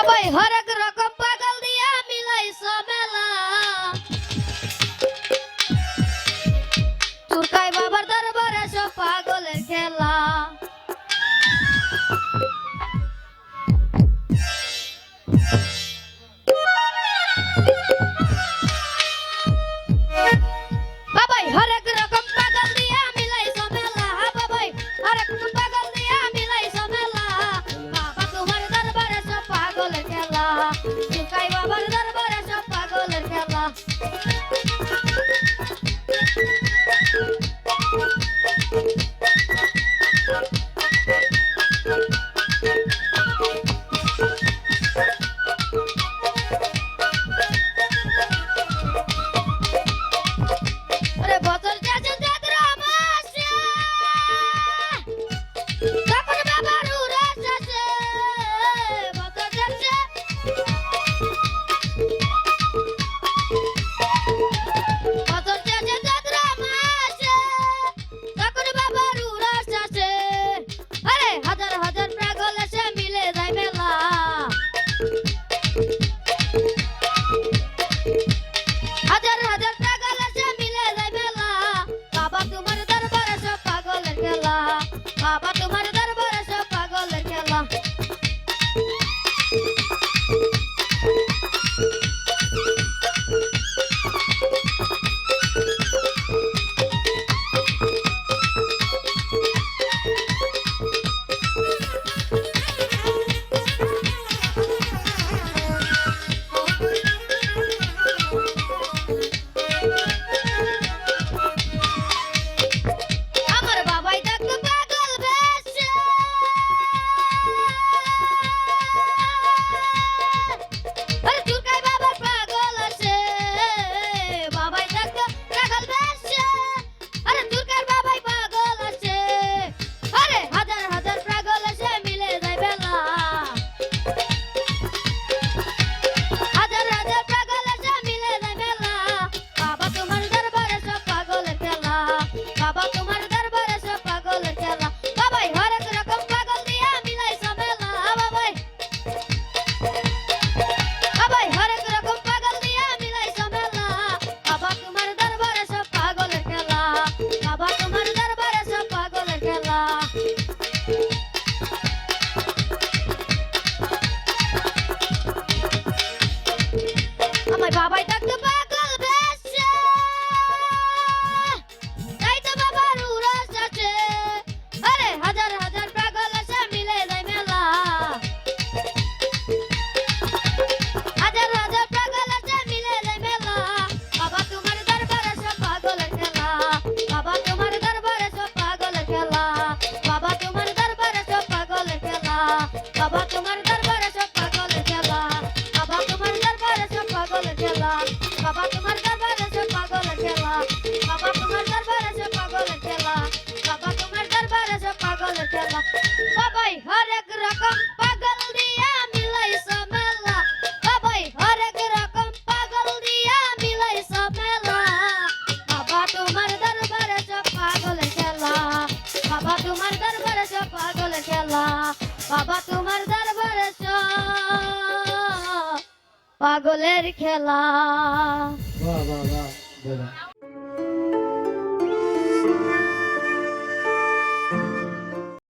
সবাই হরেক রকম পাগল দিয়া মিলাইছ মেলা। তুরকাই বাবার দরবারে সব পাগলের খেলা। খেলা। বাবা, তোমার দরবার আছে পাগল খেলা। বাবা, তোমার দরবার আছে বাবা, তোমার দরবার আছে পাগল খেলা। বাবাই, হরেক রকম পাগল মিলাই সমেলা বাবাই, হরেক রকম মিলাই সমেলা বাবা, তোমার দরবার আছে পাগল খেলা। বাবা, তোমার দরবার আছে পাগল বাবা, তোমার পাগলের খেলা। বাহ বাহ বাহ